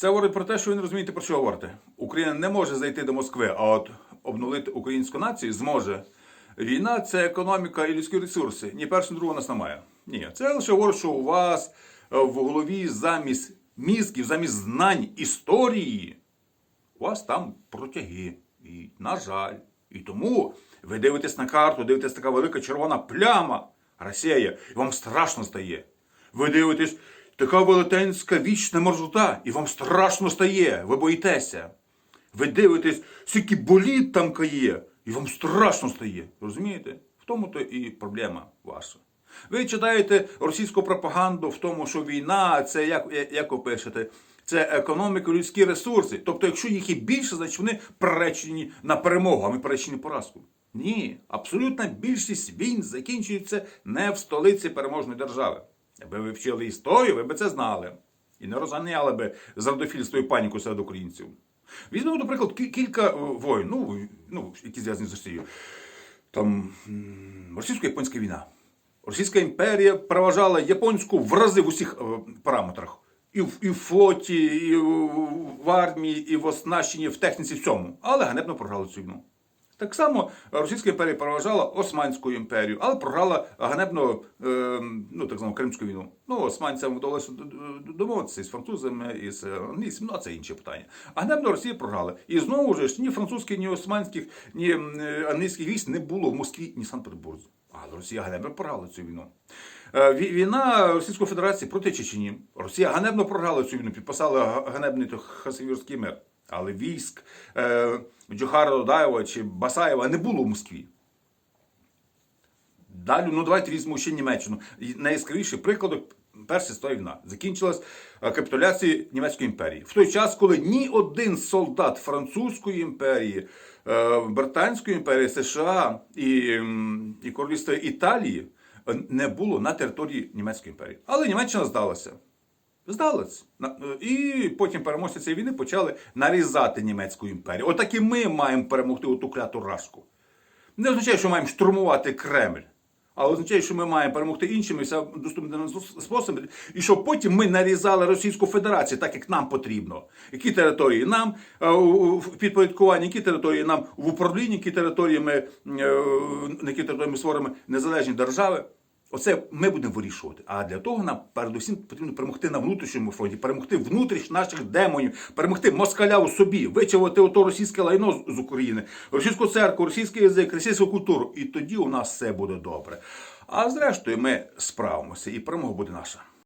Це говорить про те, що ви не розумієте, про що говорите. Україна не може зайти до Москви, а от обновити українську націю зможе. Війна це економіка і людські ресурси. Ні першого, ні другого нас немає. Ні, це лише говорить, що у вас е, в голові замість мізків, замість знань історії, у вас там протяги. І, на жаль. І тому ви дивитесь на карту, дивитесь така велика червона пляма Росія, і вам страшно стає. Ви дивитесь, така велетенська вічна маршрута, і вам страшно стає, ви боїтеся. Ви дивитесь, скільки боліт там є, і вам страшно стає. Розумієте? В тому то і проблема ваша. Ви читаєте російську пропаганду в тому, що війна це як, як ви пишете, це економіка, людські ресурси. Тобто, якщо їх і більше, значить вони приречені на перемогу, а ми приречені поразку. Ні, абсолютна більшість війн закінчується не в столиці переможної держави. Якби ви вчили історію, ви б це знали. І не розганяли би зрадофільство і паніку серед українців. Візьмемо, наприклад, кілька е, воїн, ну, ну, які зв'язані з Росією. Там російсько-японська війна. Російська імперія переважала японську в рази в усіх е, параметрах. І в, і в флоті, і в, в армії, і в оснащенні, в техніці, всьому. Але ганебно програли цю війну. Так само Російська імперія переважала Османську імперію, але програла ганебно е, ну, так звану Кримську війну. Ну, османцям вдалося домовитися із французами, із е, англійцями, ну а це інше питання. А ганебно Росія програла. І знову ж ні французьких, ні османських, ні е, англійських військ не було в Москві, ні Санкт-Петербурзі. Але Росія ганебно програла цю війну. Е, Війна Російської Федерації проти Чечені. Росія ганебно програла цю війну, підписала ганебний то мир. Але військ е, Джохара Додаєва чи Басаєва не було в Москві. Далі, ну давайте візьмемо ще Німеччину. Найяскравіший приклад Перша світова війна. Закінчилась е, капітуляцією Німецької імперії. В той час, коли ні один солдат Французької імперії, е, Британської імперії, США і, і Королівства Італії е, не було на території Німецької імперії. Але Німеччина здалася. Здалась. На- е, І потім переможці цієї війни почали нарізати німецьку імперію. Отак і ми маємо перемогти оту кляту рашку. Не означає, що маємо штурмувати Кремль, а означає, що ми маємо перемогти іншими доступними способами, і щоб потім ми нарізали Російську Федерацію, так як нам потрібно. Які території нам е, в підпорядкуванні, які території нам в управлінні, які території ми, е, які території ми створимо незалежні держави. Оце ми будемо вирішувати. А для того нам передусім потрібно перемогти на внутрішньому фронті, перемогти внутрішніх наших демонів, перемогти москаля у собі, вичавити ото російське лайно з- України, російську церкву, російський язик, російську культуру. І тоді у нас все буде добре. А зрештою, ми справимося, і перемога буде наша.